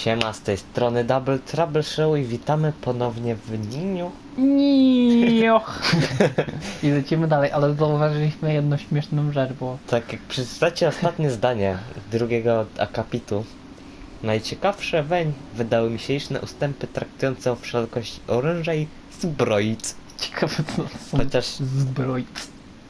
Siema, z tej strony Double Trouble Show i witamy ponownie w Niniu. Nio. I lecimy dalej, ale zauważyliśmy jedną śmieszną rzecz, bo Tak jak przeczytacie ostatnie zdanie drugiego akapitu, najciekawsze weń wydały mi się liczne ustępy traktujące o wszelkość oręża i zbroic. ciekawe co są Chociaż, zbroi.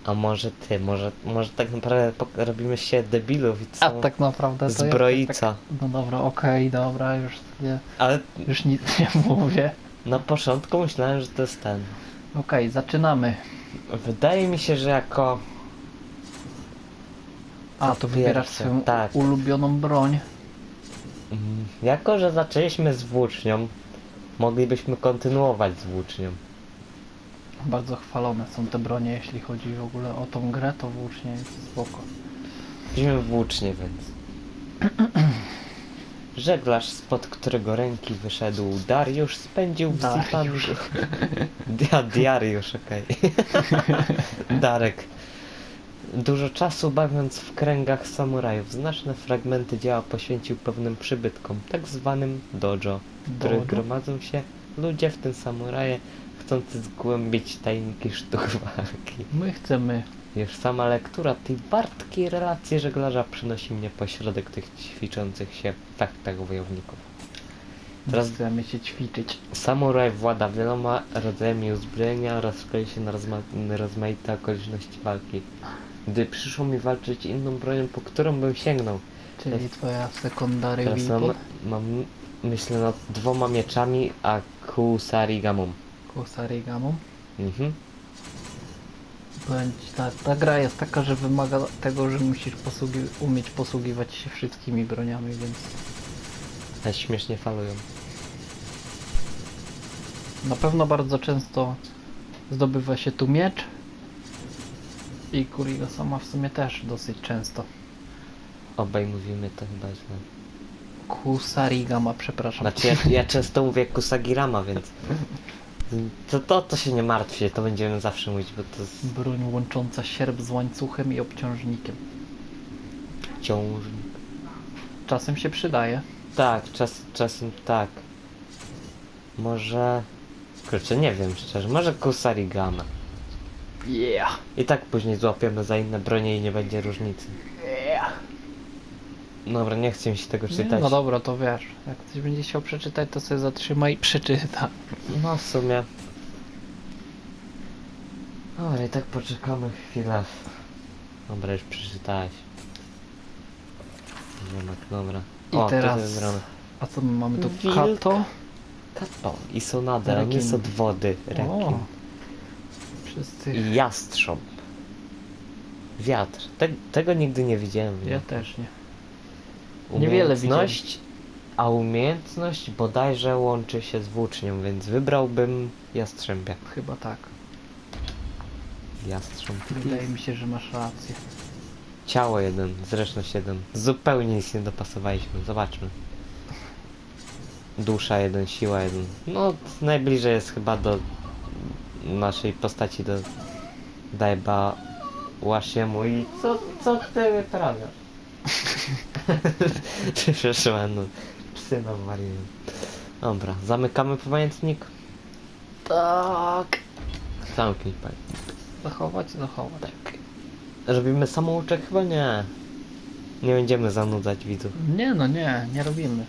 A może ty, może, może tak naprawdę pok- robimy się debilów i co? A tak naprawdę to Zbroica. jest tak, No dobra, okej, dobra, już nie, Ale już nic nie mówię. na początku myślałem, że to jest ten. Okej, zaczynamy. Wydaje mi się, że jako A, to wybierasz pierwsze? swoją Tak. ulubioną broń. Mm, Jako, że zaczęliśmy z włócznią, moglibyśmy kontynuować z włócznią. Bardzo chwalone są te bronie, jeśli chodzi w ogóle o tą grę, to włócznie jest spoko. Weźmy włócznie, więc. Żeglarz, spod którego ręki wyszedł Dariusz, spędził w Dariusz. Dia, Diariusz, okej. Darek. Dużo czasu bawiąc w kręgach samurajów, znaczne fragmenty dzieła poświęcił pewnym przybytkom, tak zwanym dojo, w których Dojo? gromadzą się ludzie, w tym samuraje, chcący zgłębić tajniki sztuk walki. My chcemy. Już sama lektura tej wartkiej relacji żeglarza przynosi mnie pośrodek tych ćwiczących się taktach wojowników. Teraz- Teraz chcemy się ćwiczyć. Samuraj włada wieloma rodzajami uzbrojenia oraz szkoli się na rozma- rozmaite okoliczności walki. Gdy przyszło mi walczyć inną bronią, po którą bym sięgnął, Czyli twoja secondary teraz mam, weapon. mam myślę nad dwoma mieczami, a kusarigamą. Kusarigamą. Mhm. Powiem ci tak, ta gra jest taka, że wymaga tego, że musisz posługi umieć posługiwać się wszystkimi broniami, więc Ale śmiesznie falują. na pewno bardzo często zdobywa się tu miecz i Kuriga sama w sumie też dosyć często. Obaj mówimy to chyba źle. Kusarigama, przepraszam. Znaczy ja, ja często mówię Kusagirama, więc to, to, to się nie martwcie, to będziemy zawsze mówić, bo to jest Broń łącząca sierp z łańcuchem i obciążnikiem. ciążnik. Czasem się przydaje. Tak, czas, czasem tak. Może... Kurczę, nie wiem szczerze, może Kusarigama. Yeah! I tak później złapiemy za inne bronie i nie będzie różnicy. Dobra, nie chcę mi się tego Nie, czytać. no dobra, to wiesz. Jak ktoś będzie chciał przeczytać, to sobie zatrzyma i przeczyta. No w sumie. Dobra, i tak poczekamy chwilę. Dobra, już przeczytałeś. Ziomek, dobra. I o, teraz- to jest wybrane. A co my mamy tu? Wilk. Kato? Kato i Sonada, on Rekin. jest od wody. Rekin. O. Wszyscy. I jastrząb. Wiatr. Te, tego nigdy nie widziałem. Ja też nie. Niewiele Umiejętność, a umiejętność bodajże łączy się z włócznią, więc wybrałbym jastrzębia. Chyba tak. Jastrząb. Wydaje mi się, że masz rację. Ciało jeden, zręczność jeden. Zupełnie nic nie dopasowaliśmy, zobaczmy. Dusza jeden, siła jeden. No, najbliżej jest chyba do naszej postaci, do Dajba Łasiemu i co, co ty wyprawiasz? Przepraszam, no, psy nam wariują. Dobra, zamykamy pamiętnik. Tak. Zamknij pan. Zachować, zachować. Tak. Robimy samouczek? Chyba nie. Nie będziemy zanudzać widzów. Nie no, nie, nie robimy.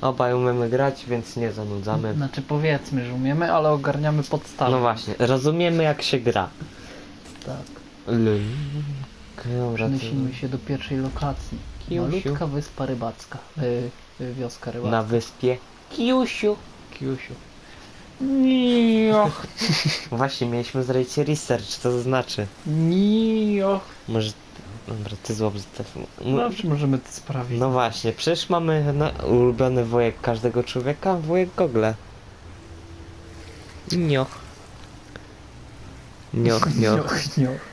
Obaj umiemy grać, więc nie zanudzamy. Znaczy powiedzmy, że umiemy, ale ogarniamy podstawy. No właśnie, rozumiemy jak się gra. Tak. Dobra, to Przenosimy się do pierwszej lokacji. Malutka wyspa rybacka. Y, y, wioska rybacka. na wyspie Kiusiu. Kiusiu. Nioch. Właśnie, mieliśmy zrobić research, co to znaczy. Nioch. Może... Dobra, ty złap za telefon. No, Dobrze, możemy to sprawdzić. no właśnie, przecież mamy na ulubiony wujek każdego człowieka, wujek Gogle. Nioch, nioch. Nioch, nioch.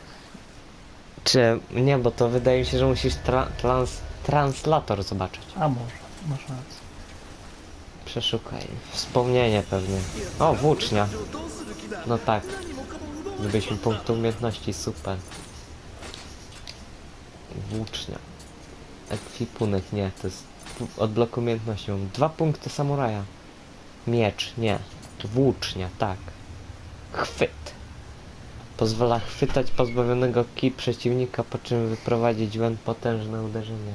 Czy nie, bo to wydaje mi się, że musisz tra trans translator zobaczyć. A może, masz rację. Przeszukaj. Wspomnienie pewnie. O, włócznia. No tak. Zdobyliśmy punkt umiejętności, super. Włócznia. Ekwipunek, nie, to jest odblok umiejętności. Mam dwa punkty samuraja. Miecz, nie. Włócznia, tak. Chwyt. Pozwala chwytać pozbawionego ki przeciwnika, po czym wyprowadzić weń potężne uderzenie.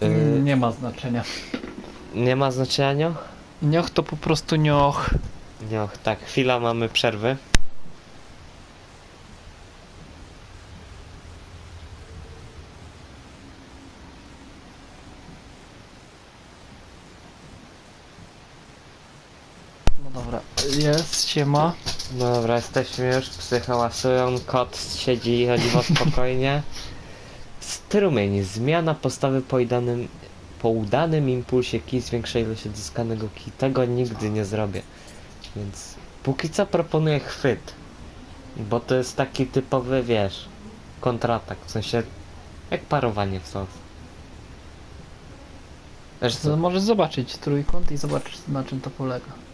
Yy, Mm, Nie ma znaczenia. nie ma znaczenia nioch? Nioch to po prostu nioch. Nioch, tak. Chwila, mamy przerwy. No dobra, jest, siema. No dobra, jesteśmy już, psy hałasują, kot siedzi i chodzi spokojnie. Strumień, zmiana postawy po udanym, po udanym impulsie ki zwiększa ilość odzyskanego ki. Tego nigdy nie zrobię. Więc póki co proponuję chwyt. Bo to jest taki typowy, wiesz, kontratak, w sensie jak parowanie w To co, możesz zobaczyć trójkąt i zobaczysz na czym to polega.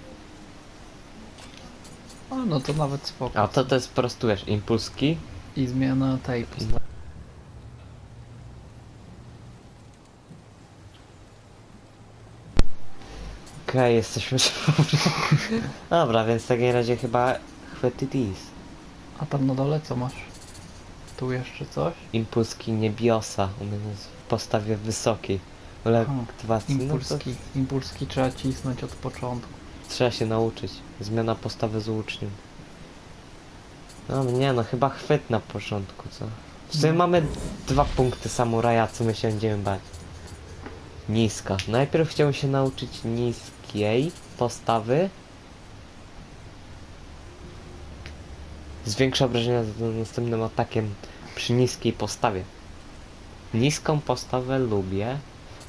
A no to nawet spoko. a to to jest po prostu, wiesz, impuls ki, I zmiana tej postawy. Okej, jesteśmy z powrotem. Dobra, więc w takim razie chyba chwyty dis. A tam na dole co masz? Tu jeszcze coś? Impulski niebiosa, on jest w postawie wysokiej. Aha, aktywacji, to Impulski. Impulski trzeba cisnąć od początku. Trzeba się nauczyć. Zmiana postawy z łucznym. No nie no, chyba chwyt na początku, co? W sumie mamy dwa punkty samuraja, co my się będziemy bać. Niska. Najpierw chciałem się nauczyć niskiej postawy. Zwiększa obrażenia za następnym atakiem przy niskiej postawie. Niską postawę lubię,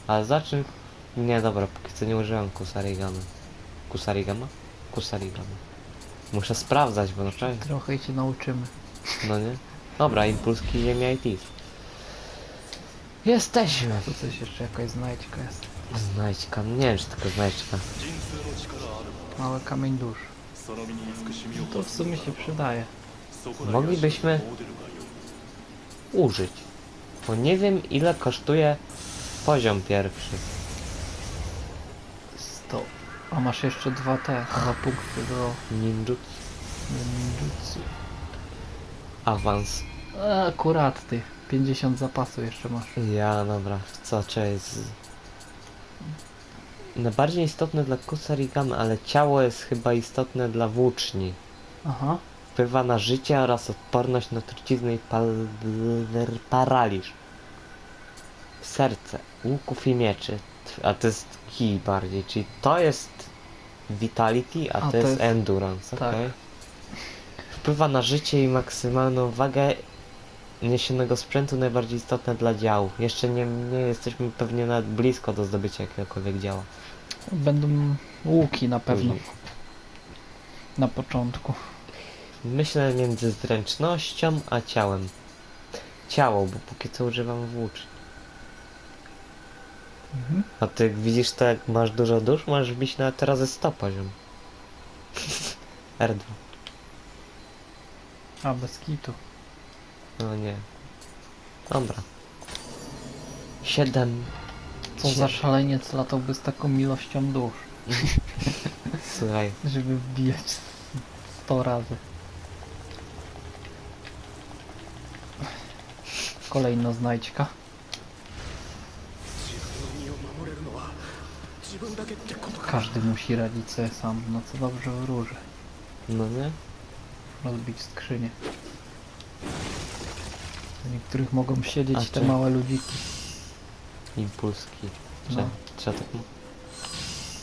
ale zacznę... Nie, dobra, póki co nie użyłem kusarigamy. Kusarigama? Kusarigama. Muszę sprawdzać, bo no czekaj. Trochę się nauczymy. No nie? Dobra, impulski ziemia i tis. Jesteśmy! Tu coś jeszcze jakaś znajdźka jest. Znajdźka, nie wiem czy tylko znajdźka. Mały kamień dusz. To w sumie się przydaje. Moglibyśmy użyć. Bo nie wiem ile kosztuje poziom pierwszy. 100. A masz jeszcze dwa te, dwa punkty do Ninjutsu. ninjutsu. Awans. A, Akurat ty. 50 zapasu jeszcze masz. Ja, dobra, co cześć. Najbardziej istotne dla kusarigamy, ale ciało jest chyba istotne dla włóczni. Aha. Wpływa na życie oraz odporność na truciznę i pal- paraliż. Serce, łuków i mieczy. A to jest kij bardziej, czyli to jest vitality, a, to, jest endurance, tak. okej. Wpływa na życie i maksymalną wagę niesionego sprzętu najbardziej istotne dla działu. Jeszcze nie, nie jesteśmy pewnie nawet blisko do zdobycia jakiegokolwiek działa. Będą łuki na pewno. Później. Na początku. Myślę między zręcznością a ciałem. Ciało, bo póki co używam włóczni. Mhm. A ty jak widzisz to jak masz dużo dusz, możesz wbić nawet razy 100 poziom. R2. A, bez kitu. No nie. Dobra. 7. Co za szaleniec latałby z taką ilością dusz, Słuchaj, żeby wbijać 100 razy. Kolejna znajdźka. Każdy musi radzić sobie sam, no co dobrze wróży. no nie? Rozbić skrzynię. Do niektórych mogą siedzieć A te czy- małe ludziki. Impulski. Trzeba, No. trzeba tak... mu-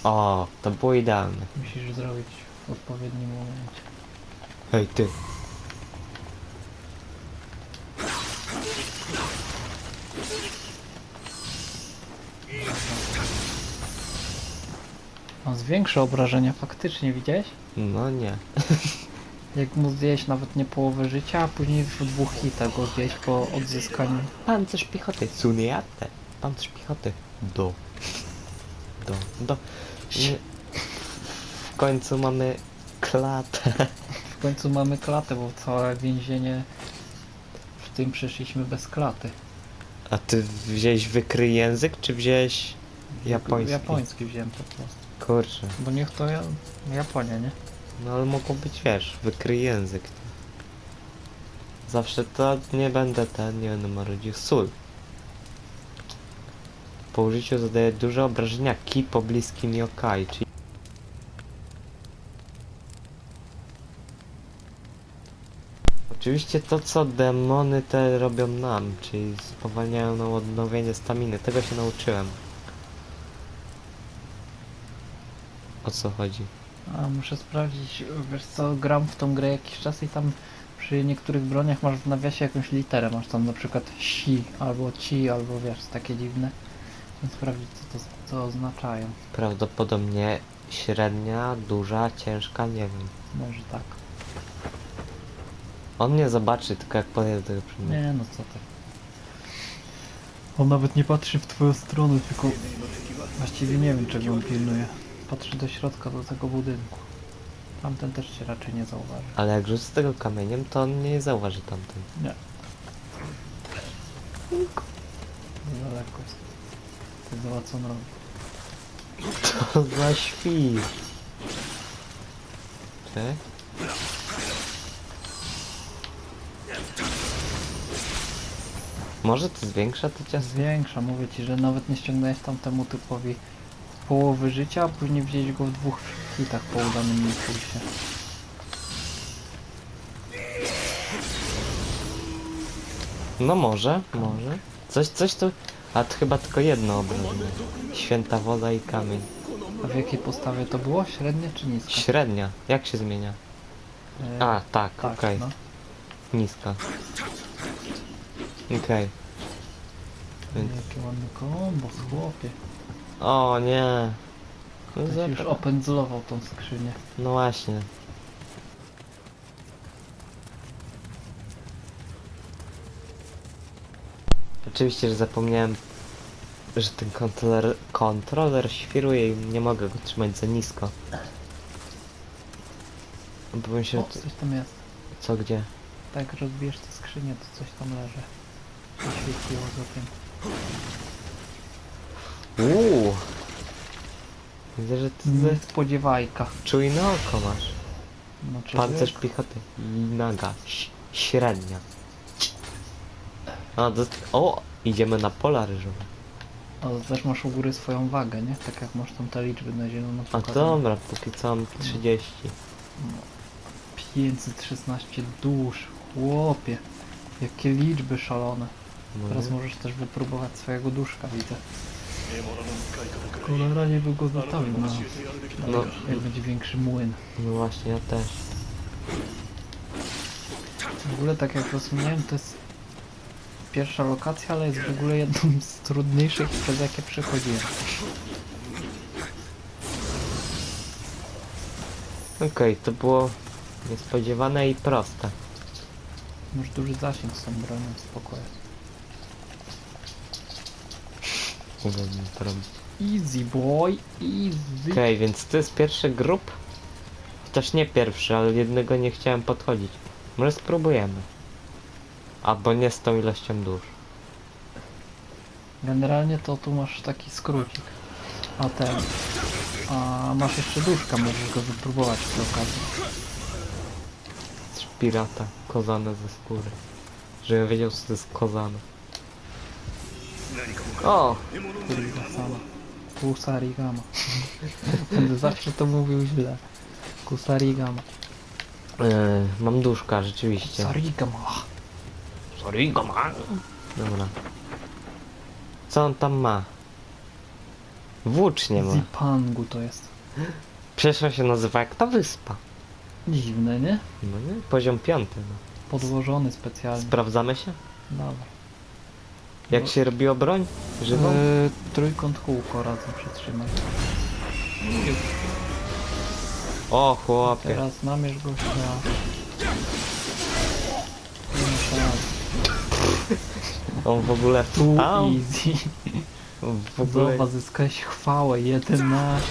O, to było idealne. Musisz zrobić w odpowiednim momencie. Hej ty. On zwiększa obrażenia faktycznie, widziałeś? No nie. Jak mu zdjęłeś nawet nie połowę życia, a później w dwóch hitach go po odzyskaniu. Pancerz piechoty. Suniate. Pancerz piechoty. Do. Do. Do. Nie. W końcu mamy klatę. W końcu mamy klatę, bo całe więzienie w tym przeszliśmy bez klaty. A ty wziąłeś wykryj język, czy wziąłeś japoński? Japoński wziąłem po prostu. Kurczę. Bo niech to ja... Japonia, nie? No ale mogło być, wiesz, wykryj język. Zawsze to nie będę ten, nie będę marudził. Sól. Po użyciu zadaje duże obrażenia ki pobliskim yokai, czyli... Oczywiście to co demony te robią nam, czyli spowalniają nam odnowienie staminy, tego się nauczyłem. O co chodzi? A muszę sprawdzić, wiesz co, gram w tą grę jakiś czas i tam przy niektórych broniach masz w nawiasie jakąś literę, masz tam na przykład si, albo ci, albo wiesz, takie dziwne. Więc sprawdzić co to co oznaczają. Prawdopodobnie średnia, duża, ciężka, nie wiem. Może tak. On nie zobaczy, tylko jak podejdę do tego przedmiotu. Nie no co ty. On nawet nie patrzy w twoją stronę, tylko właściwie nie wiem czego on pilnuje. Patrzy do środka, do tego budynku. Tamten też cię raczej nie zauważy. Ale jak rzucę tego kamieniem, to on nie zauważy tamten. Nie. Za daleko jest. Ty zobacz co on robi. To za świr. Czy? Może to zwiększa to ciasto? Zwiększa, mówię ci, że nawet nie ściągnąłeś tamtemu typowi połowy życia, a później wziąć go w dwóch hitach po udanym impulsie. No może, może. Coś, coś tu... A to chyba tylko jedno obrażenie. Święta woda i kamień. A w jakiej postawie to było? Średnie czy niska? Średnia. Jak się zmienia? E, A, tak, tak, okej. no. Niska. Okej. Więc... Jakie ładne kombo, chłopie. O nie. No, Ktoś już zapra- opędzlował tą skrzynię. no właśnie. Oczywiście, że zapomniałem, że ten kontroler, kontroler świruje i nie mogę go trzymać za nisko. Bo bym się... O, coś tam jest. Co, gdzie? Tak jak rozbijesz tę skrzynię, to coś tam leży. Świeciło za tym. Uuu. Widzę, że ty ze... Spodziewajka. czujne oko masz. Znaczy, Pancerz że- piechoty. I naga. Ś- średnia. A, do... O! Idziemy na pola ryżowe. A to też masz u góry swoją wagę, nie? Tak jak masz tam te liczby na zielono A pokazane. dobra, póki co mam 30. 516 dusz. Chłopie. Jakie liczby szalone. No Teraz możesz też wypróbować swojego duszka, widzę. Cholera nie był go zostawił na... No. Jak będzie większy młyn. No właśnie, ja też. W ogóle tak jak rozumiem, to jest pierwsza lokacja, ale jest w ogóle jedną z trudniejszych, przez jakie przechodziłem. Okej, to było niespodziewane i proste. Masz duży zasięg z tą bronią, spokojnie. Uwielbiam to robić. Easy boy, easy. Okej, więc to jest pierwszy grup. Chociaż nie pierwszy, ale jednego nie chciałem podchodzić. Może spróbujemy. Albo nie z tą ilością dusz. Generalnie to tu masz taki skrócik. A ten... A masz jeszcze duszka, możesz go wypróbować przy okazji. Pirata, kozane ze skóry. Żebym wiedział co to jest kozane. O! Kurwa sama. Kusarigama. Będę zawsze to mówił źle. Kusarigama. Yy, mam duszka, rzeczywiście. Kusarigama. Sorry, go ma. Dobra. Co on tam ma? Włócznie ma. Zipangu to jest. Przecież on się nazywa jak ta wyspa. Dziwne, nie? No nie? Poziom piąty. No. Podłożony specjalnie. Sprawdzamy się? Dawaj. Jak się robiło broń? Żywą? Yy, trójkąt kółko razem przytrzymaj. O chłopie. Teraz namierz gościa. Nie ma szans. On w ogóle Tu wstał. easy. W ogóle... Zobacz, zyskałeś chwałę 11.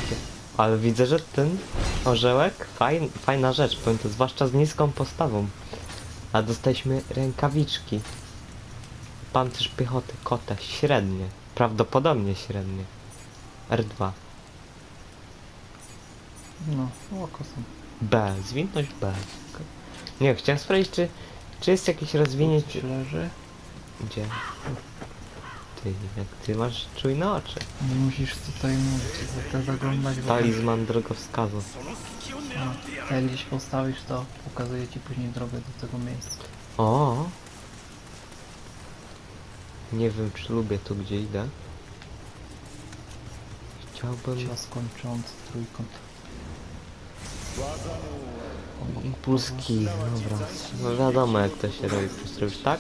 Ale widzę, że ten orzełek fajn, fajna rzecz, powiem to, zwłaszcza z niską postawą. A dostaliśmy rękawiczki. Pancerz piechoty kota średnie. Prawdopodobnie średnie. R2. No, oko są. B. Zwinność B. Nie, chciałem sprawdzić, czy, czy jest jakieś rozwinięcie... Leży. Gdzie? Ty, jak ty masz czujne oczy. Nie musisz tutaj mówić, za te zaglądać w. Talizman drogowskazu. A, Jak gdzieś postawisz, to pokazuje ci później drogę do tego miejsca. O! Nie wiem, czy lubię tu, gdzie idę. Chciałbym... Cios kończący trójkąt. Impulski, dobra. No wiadomo, jak to się robi. Robisz tak?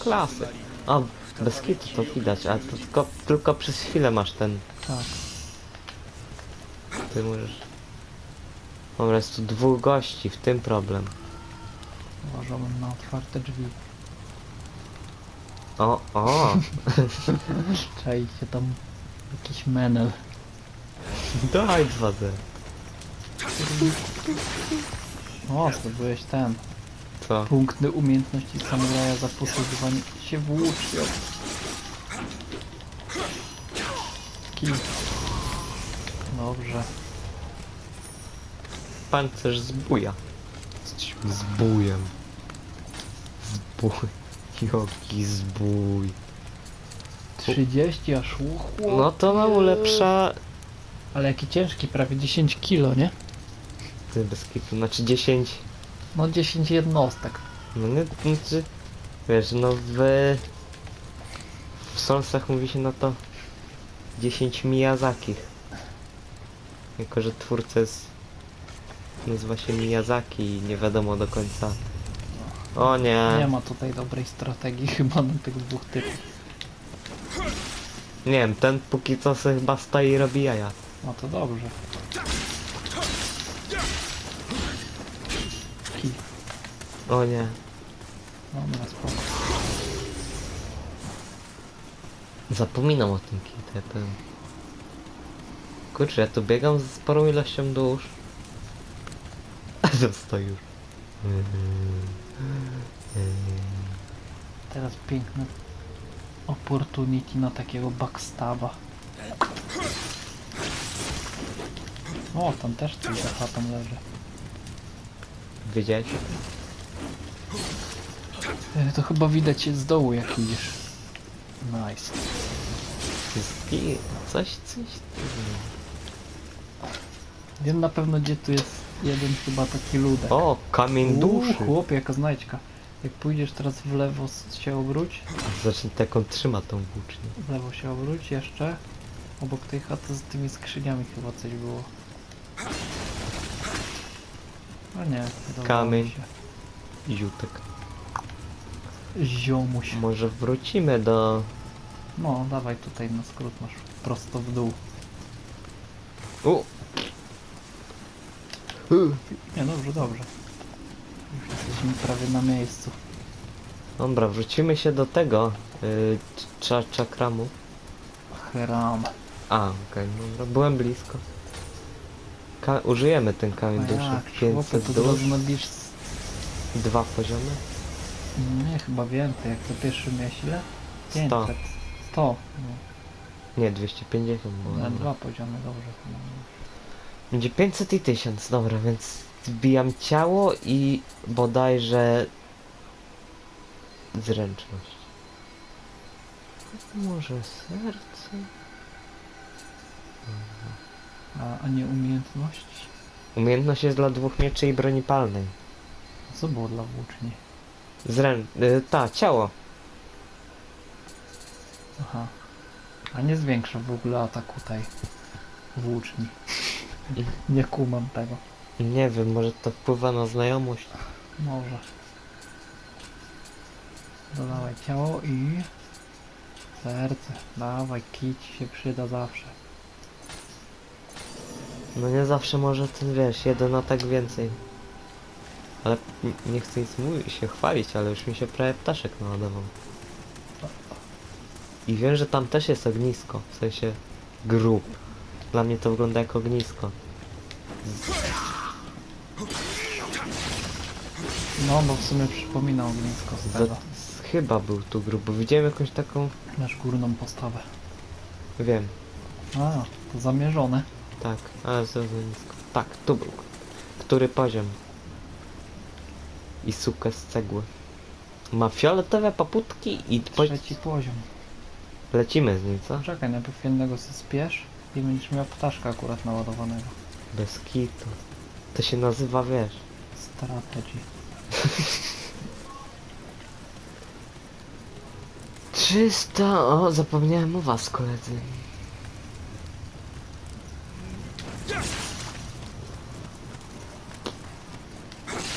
Klasy. O, bez kitu to widać, a to tylko, tylko przez chwilę masz ten... Tak. Ty możesz... Dobra, jest tu dwóch gości, w tym problem. Uważamy na otwarte drzwi. O, o! Czai się tam jakiś menel. Daj 2D. O, zdobyłeś ten. Co? Punkty umiejętności samuraja za posługiwanie się włócznią. Kij. Dobrze. Pancerz zbuja. Jesteśmy zbujem. Zbój. Joki zbój. 30 aż chłopie. No to nam ulepsza... Ale jaki ciężki, prawie 10 kilo, nie? Ty bez kitu, znaczy 10... No 10 jednostek. No nie, znaczy... Wiesz, no w... W Solsach mówi się na to... 10 Miyazaki. Jako, że twórca jest... Nazywa się Miyazaki i nie wiadomo do końca... O nie! Nie ma tutaj dobrej strategii chyba na tych dwóch typów. Nie wiem, ten póki co sobie chyba stoi i robi jaja. No to dobrze. Kij. O nie. Dobra, spoko. Zapominam o tym kitepem. Kurczę, ja tu biegam z sporą ilością dusz. Stoi już. Teraz piękne opportunity na takiego backstaba. O, tam też coś za chatą leży. Wiedziałeś? E, To chyba widać z dołu jak idziesz. Nice. Coś, coś. Wiem na pewno gdzie tu jest jeden chyba taki ludek. O, kamień duszy. Uuu, chłopie, jaka znajdźka. Jak pójdziesz teraz w lewo się obróć, Zacznij tak on trzyma tą włócznię. w lewo się obróć jeszcze. Obok tej chaty z tymi skrzyniami chyba coś było. A nie, wydawało Kamień. mi się. Jutek. Ziomuś. Może wrócimy do... No, dawaj tutaj na skrót masz prosto w dół. U! Nie, dobrze, dobrze. Już jesteśmy prawie na miejscu. Dobra, wrócimy się do tego. Yy, cza czakramu. Hram. A, okej, dobra, byłem blisko. Ka użyjemy ten kamień duszy. jak, chłopie, 500 to dusz, nabisz... s- dwa poziomy. Nie, chyba więcej. Jak to pierwszy miałeś ile? 100. 500. 100. No, Nie, 250 było. na dobra. dwa poziomy, dobrze. No. Będzie 500 i 1000, dobra, więc wbijam ciało i bodajże zręczność. Może serce? A, a nie umiejętności? Umiejętność jest dla dwóch mieczy i broni palnej. A co było dla włóczni? Zrę... Y, ta, ciało. Aha. A nie zwiększa w ogóle ataku tej włóczni. Nie kumam tego. Nie wiem, może to wpływa na znajomość. Może. Dodawaj ciało i... Serce. Dawaj, kić się przyda zawsze. No nie zawsze może ten, wiesz, jeden atak więcej. Ale n- nie chcę nic mówić, się chwalić, ale już mi się prawie ptaszek naładował. I wiem, że tam też jest ognisko, w sensie grób. Dla mnie to wygląda jak ognisko. No, bo w sumie przypomina ognisko z tego. z Chyba był tu grób, bo widziałem jakąś taką... Masz górną postawę. Wiem, A, to zamierzone. tak, ale za za nisko. Tak, tu był. Który poziom? I sukę z cegły. Ma fioletowe paputki i... Trzeci poziom. Lecimy z nim, co? Czekaj, najpierw jednego se spiesz i będziesz miał ptaszka akurat naładowanego. Bez kitu. To się nazywa, wiesz... Strategy. 300... O, zapomniałem o was, koledzy.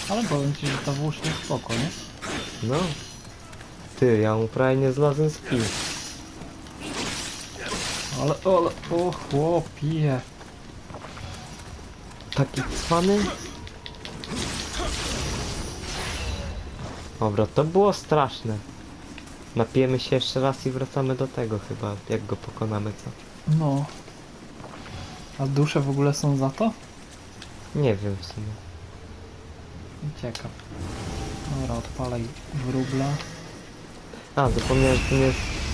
Ale powiem ci, że ta włócznia spoko, nie? No. Ty, ja mu prawie nie zlazłem z. Ale, ale, o chłopie. Taki cwany? Dobra, to było straszne. Napijemy się jeszcze raz i wracamy do tego chyba, jak go pokonamy, co? No. A dusze w ogóle są za to? Nie wiem w sumie. Ciekaw. Dobra, odpalaj wróbla. A, zapomniałem, że to nie jest...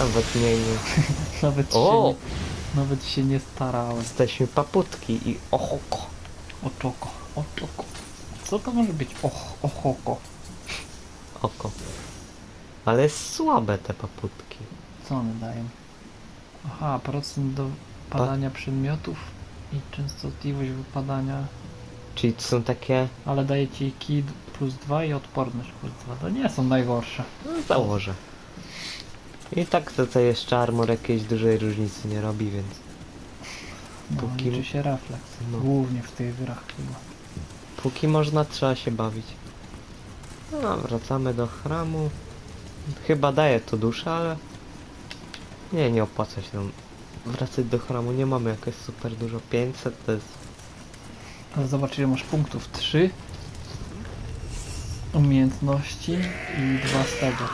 Nawet nie, nie. Nawet O! się nie, nawet się nie starałem. Jesteśmy paputki i ochoko. Oczoko, oczoko. Co to może być? Och, ochoko. Oko. Ale słabe te paputki. Co one dają? Aha, procent do padania przedmiotów i częstotliwość wypadania. Czyli to są takie... Ale daje ci kid plus 2 i odporność plus 2. To nie są najgorsze. No, założę. I tak to, to jeszcze armor jakiejś dużej różnicy nie robi, więc... No, Póki- liczy się refleks. No. Głównie w tych grach chyba. Póki można, trzeba się bawić. No, wracamy do chramu. Chyba daje to duszę, ale... Nie, nie opłaca się nam wracać do chramu. Nie mamy jakoś super dużo. 500 to jest... Ale zobacz ile masz punktów. 3 umiejętności i dwa z tego.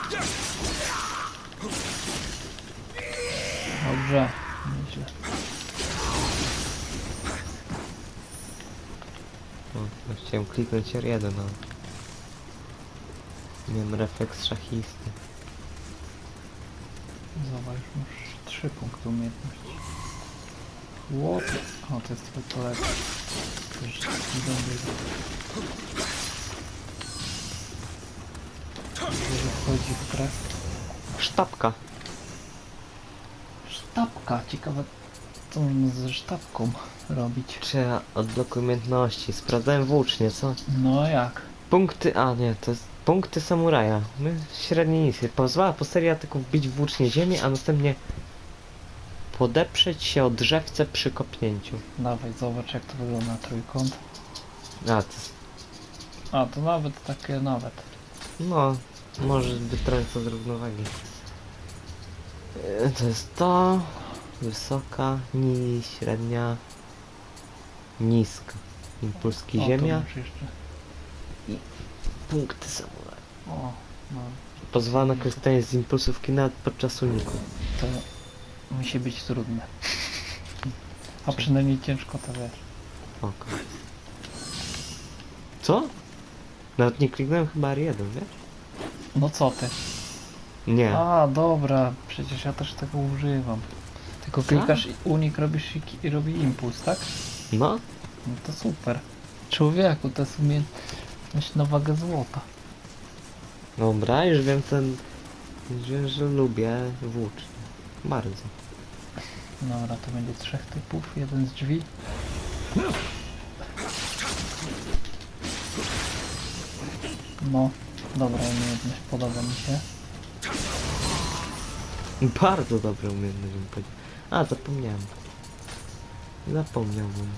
Dobrze, nieźle. No, chciałem kliknąć R1, ale... Miałem refleks szachisty. Zobacz, masz 3 punkty umiejętności. Chłopie. O, to jest kolega. To już taki dobry. Jeżeli wchodzi w grę. Sztabka! Sztabka, ciekawe co można ze sztabką robić. Trzeba odblokuj umiejętności. Sprawdzałem włócznie, co? No jak? Punkty, a nie, to jest punkty samuraja. My średnie niskie. Pozwala po serii ataków bić włócznie ziemię, a następnie podeprzeć się o drzewce przy kopnięciu. Dawaj, zobacz jak to wygląda na trójkąt. A, to jest, A, to nawet takie, nawet. no, może wytrąca z równowagi. E, To jest to, wysoka, ni, średnia, niska. Impulski O, ziemia, jeszcze. punkty samuraja. O, no. Pozwala na korzystanie z impulsówki nawet podczas uniku. To musi być trudne. A przynajmniej ciężko to wiesz. Oko. Co? Nawet nie kliknąłem chyba R1, wiesz? No co ty? Nie. A, dobra, przecież ja też tego używam. Tylko Co? klikasz i unik robisz i, ki- i robi impuls, tak? No, No to super. Człowieku, to jest umiejętność na wagę złota. dobra, już wiem ten... Już wiem, że lubię włócznie. Bardzo. Dobra, to będzie trzech typów, jeden z drzwi. No, dobra umiejętność, podoba mi się. Bardzo dobre umiejętność bym powiedział. A, zapomniałem. Zapomniałbym.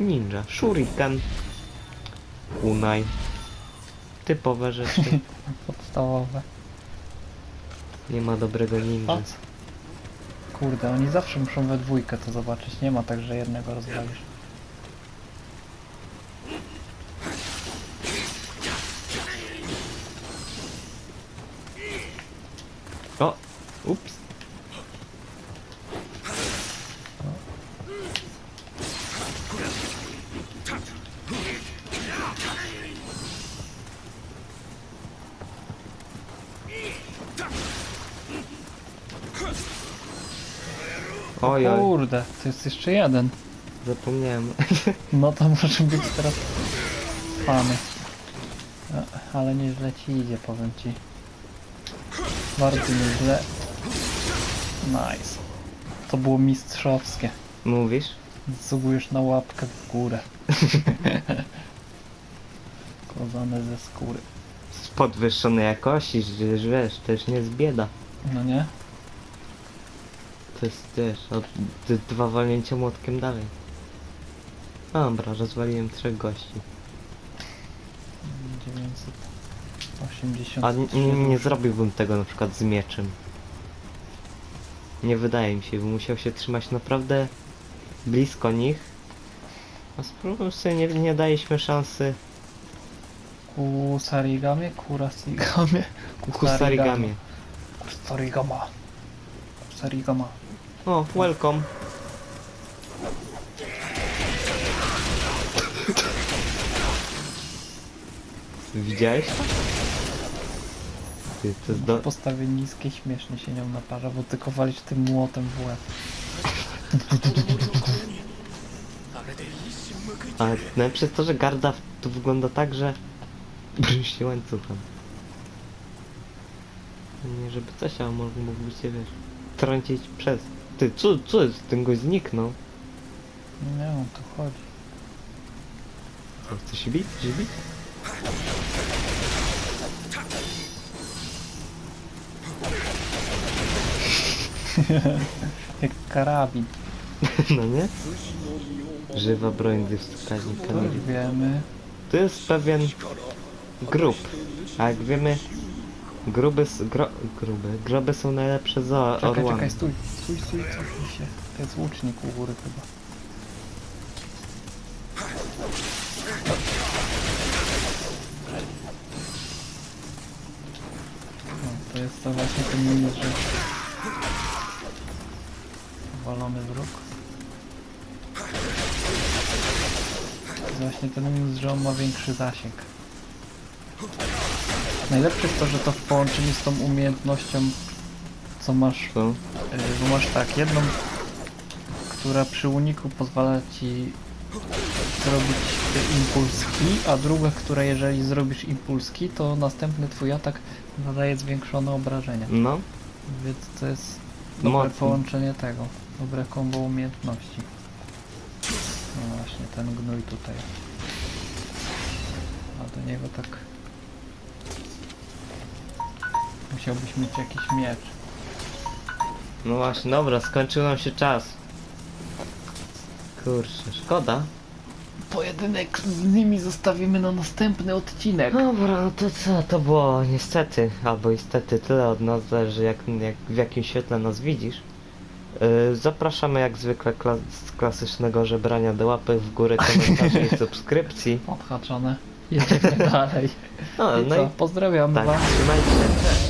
Ninja, shuriken, kunai. Typowe rzeczy. Podstawowe. Nie ma dobrego ninja. Kurde, oni zawsze muszą we dwójkę to zobaczyć. Nie ma tak, że jednego rozwalisz. Ups. Oj, oj. Kurde, to jest jeszcze jeden. Zapomniałem. No to może być teraz pany. Ale nieźle ci idzie, powiem ci. Bardzo nieźle. Nice. To było mistrzowskie. Mówisz? Zasługujesz na łapkę w górę. Kozane ze skóry. Z podwyższonej jakości, że że wiesz, już nie jest bieda. No nie? To jest, od, d- dwa walnięcia młotkiem dalej. Dobra, rozwaliłem trzech gości. 980. A n- nie, nie zrobiłbym tego na przykład z mieczem. Nie wydaje mi się, bym musiał się trzymać naprawdę blisko nich. A spróbuj sobie, nie, nie daliśmy szansy Kusarigame? Kurasigame? Kusarigamie. Kusarigama. Kusarigama. O, welcome. Widziałeś to? Ty, to jest do... W postawie niskiej śmiesznie się nią naparza, bo tylko walić tym młotem w łeb. A najlepsze jest to, że garda tu wygląda tak, że brzęści łańcuchem. Nie żeby coś, ale może mógłby się, wiesz, trącić przez... Ty, co, co jest? Ten gość zniknął. Nie wiem, o to chodzi. Chce się bić? Się bić? Jak karabin. No nie? Żywa broń ze wskaźnika To już wiemy. Tu jest pewien grób. A jak wiemy, gruby, s- gro, gruby, groby są najlepsze za Czekaj, orłami. czekaj, stój. Stój, stój, cofnij się. To jest łucznik u góry chyba. No, to jest to właśnie ten minus, że... Walony wróg. Jest właśnie ten minus, że on ma większy zasięg. Najlepsze jest to, że to w połączeniu z tą umiejętnością, co masz Co? Yy, Bo masz tak, jedną, która przy uniku pozwala ci zrobić impulski, a druga, która jeżeli zrobisz impulski, to następny twój atak zadaje zwiększone obrażenia. No, Więc to jest dobre Mocno. połączenie tego, dobre kombo umiejętności. No właśnie, ten gnój tutaj. A do niego tak... Musiałbyś mieć jakiś miecz. no właśnie, dobra, skończył nam się czas. Kurczę, szkoda. Pojedynek z nimi zostawimy na następny odcinek. Dobra, no to co, to było niestety, albo istety tyle od nas zależy jak, jak w jakim świetle nas widzisz. Yy, zapraszamy jak zwykle kla z klasycznego żebrania do łapy w górę, komentarzy i subskrypcji. Odhaczone. Jedziemy dalej. No, I no co? i Pozdrawiamy tak, was. trzymajcie.